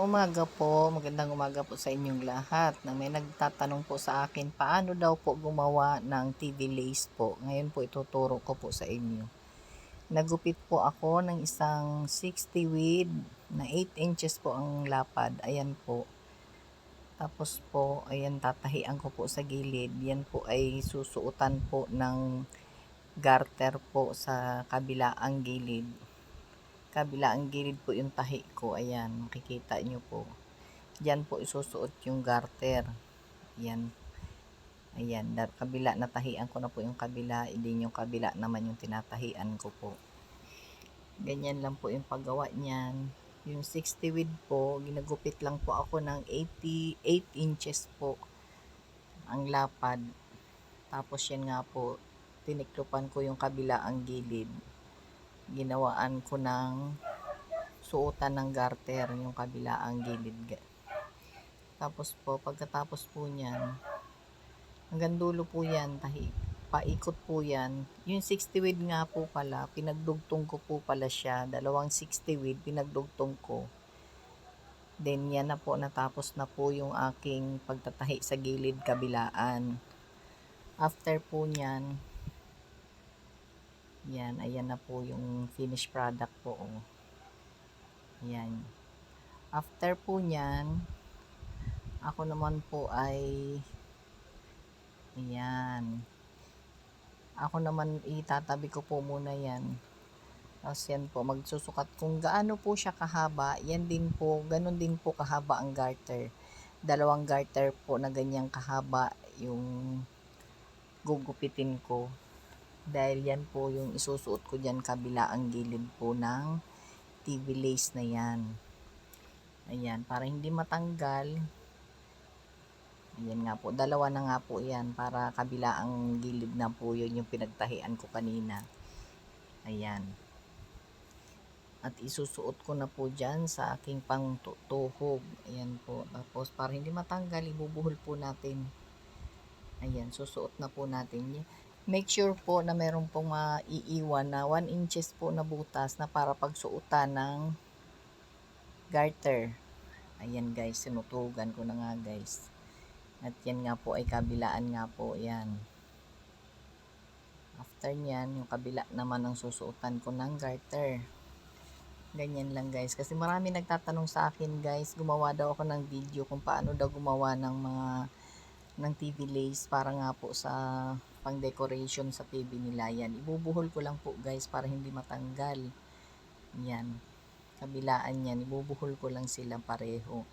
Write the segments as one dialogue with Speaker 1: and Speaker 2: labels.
Speaker 1: Umaga po, magandang umaga po sa inyong lahat. Na may nagtatanong po sa akin, paano daw po gumawa ng TV lace po. Ngayon po ituturo ko po sa inyo. Nagupit po ako ng isang 60 width na 8 inches po ang lapad. Ayan po. Tapos po, ayan tatahian ko po sa gilid. Yan po ay susuotan po ng garter po sa kabilaang gilid kabilaang gilid po yung tahi ko. Ayan, makikita nyo po. Diyan po isusuot yung garter. Ayan. Ayan, dar kabila natahian ko na po yung kabila, hindi yung kabila naman yung tinatahian ko po. Ganyan lang po yung paggawa niyan. Yung 60 width po, ginagupit lang po ako ng 88 inches po ang lapad. Tapos yan nga po, tiniklupan ko yung kabila ang gilid ginawaan ko ng suotan ng garter yung kabilaang gilid. Tapos po, pagkatapos po niyan, hanggang dulo po yan, tahi, paikot po yan. Yung 60 width nga po pala, pinagdugtong ko po pala siya. Dalawang 60 width, pinagdugtong ko. Then yan na po, natapos na po yung aking pagtatahi sa gilid kabilaan. After po niyan, yan, ayan na po yung finished product po. Oh. Yan. After po niyan, ako naman po ay yan. Ako naman itatabi ko po muna yan. Tapos yan po, magsusukat kung gaano po siya kahaba, yan din po, ganun din po kahaba ang garter. Dalawang garter po na ganyang kahaba yung gugupitin ko dahil yan po yung isusuot ko dyan kabila ang gilid po ng TV lace na yan. Ayan para hindi matanggal. Ayan nga po dalawa na nga po yan para kabila ang gilid na po yun yung pinagtahian ko kanina. Ayan. At isusuot ko na po dyan sa aking pangtuhog ayan po tapos para hindi matanggal ibubuhol po natin. Ayan susuot na po natin make sure po na meron pong maiiwan na 1 inches po na butas na para pagsuotan ng garter. Ayan guys, sinutugan ko na nga guys. At yan nga po ay kabilaan nga po yan. After nyan, yung kabila naman ang susuotan ko ng garter. Ganyan lang guys. Kasi marami nagtatanong sa akin guys, gumawa daw ako ng video kung paano daw gumawa ng mga ng TV lace para nga po sa pang decoration sa TV nila yan. Ibubuhol ko lang po guys para hindi matanggal. Yan. Kabilaan yan. Ibubuhol ko lang sila pareho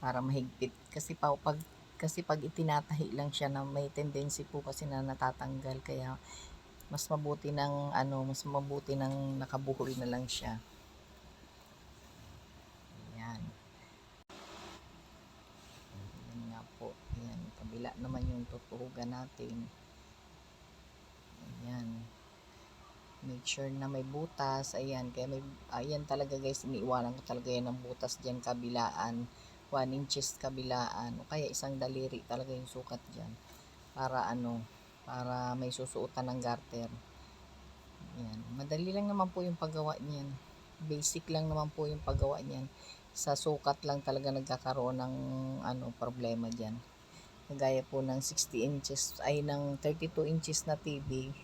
Speaker 1: para mahigpit. Kasi pa, pag kasi pag itinatahi lang siya na may tendency po kasi na natatanggal kaya mas mabuti ng ano, mas mabuti ng nakabuhol na lang siya. Yan. Yan nga po. Yan. Kabila naman yung tutuhugan natin. Ayan. Make sure na may butas. Ayan. Kaya may, ayan talaga guys, iniiwanan ko talaga yan ng butas dyan kabilaan. 1 inches kabilaan. O kaya isang daliri talaga yung sukat dyan. Para ano, para may susuotan ng garter. Ayan. Madali lang naman po yung paggawa niyan. Basic lang naman po yung paggawa niyan. Sa sukat lang talaga nagkakaroon ng ano problema diyan. Kagaya po ng 60 inches ay ng 32 inches na TV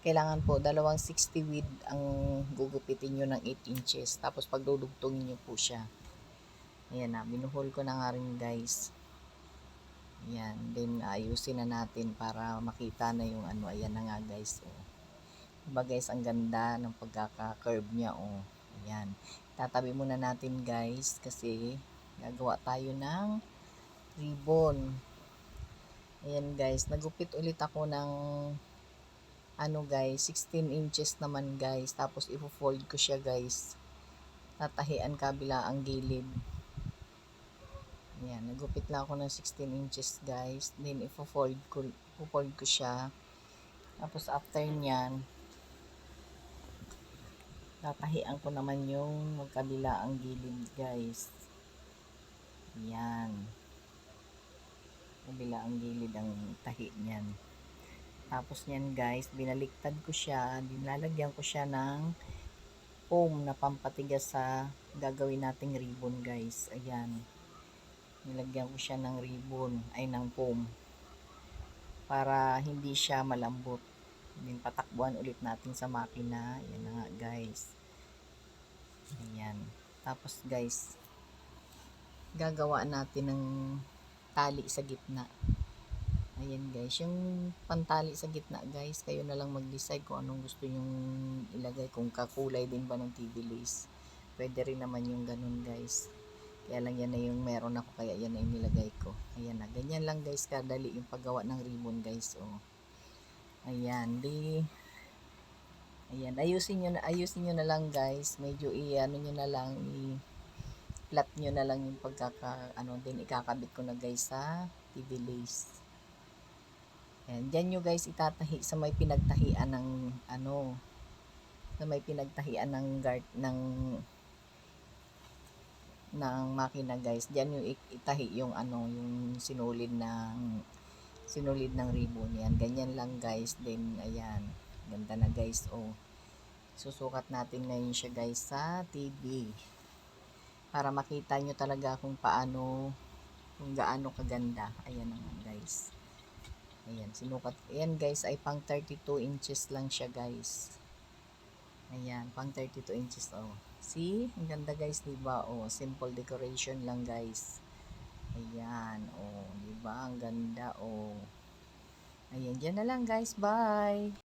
Speaker 1: kailangan po dalawang 60 width ang gugupitin nyo ng 8 inches tapos pagdudugtungin nyo po siya ayan na binuhol ko na nga rin guys ayan then ayusin na natin para makita na yung ano ayan na nga guys oh. diba guys ang ganda ng pagkaka curve nya oh. ayan tatabi muna natin guys kasi gagawa tayo ng ribbon ayan guys nagupit ulit ako ng ano guys, 16 inches naman guys. Tapos ifo-fold ko siya guys. Tatahian kabila ang gilid. Yan, nagupit lang ako ng 16 inches guys. Then ifo-fold ko, ifo-fold ko siya. Tapos after nyan, tatahian ko naman yung magkabila ang gilid guys. Yan. Kabila ang gilid ang tahi niyan. Tapos niyan guys, binaliktad ko siya, nilalagyan ko siya ng foam na pampatigas sa gagawin nating ribbon guys. Ayan. Nilagyan ko siya ng ribbon, ay ng foam. Para hindi siya malambot. Then patakbuhan ulit natin sa makina. Ayan na nga guys. Ayan. Tapos guys, gagawa natin ng tali sa gitna. Ayan guys, yung pantali sa gitna guys, kayo na lang mag-decide kung anong gusto nyong ilagay. Kung kakulay din ba ng TV lace. Pwede rin naman yung ganun guys. Kaya lang yan na yung meron ako, kaya yan na yung nilagay ko. Ayan na, ganyan lang guys, kadali yung paggawa ng ribbon guys. Oh. Ayan, di... Ayan, ayusin nyo na, ayusin nyo na lang guys. Medyo i-ano nyo na lang, i- flat nyo na lang yung pagkaka, ano din, ikakabit ko na guys sa TV lace. Ayan, dyan nyo guys itatahi sa may pinagtahian ng, ano, sa may pinagtahian ng guard, ng, ng makina guys. Dyan nyo itahi yung, ano, yung sinulid ng, sinulid ng ribbon yan. Ganyan lang guys. Then, ayan. Ganda na guys. Oh. Susukat natin ngayon siya guys sa TV. Para makita nyo talaga kung paano, kung gaano kaganda. Ayan naman guys. Ayan, sinukat. Ayan guys, ay pang 32 inches lang siya guys. Ayan, pang 32 inches. Oh. See? Ang ganda guys, diba? Oh, simple decoration lang guys. Ayan, oh, diba? Ang ganda, oh. Ayan, dyan na lang guys. Bye!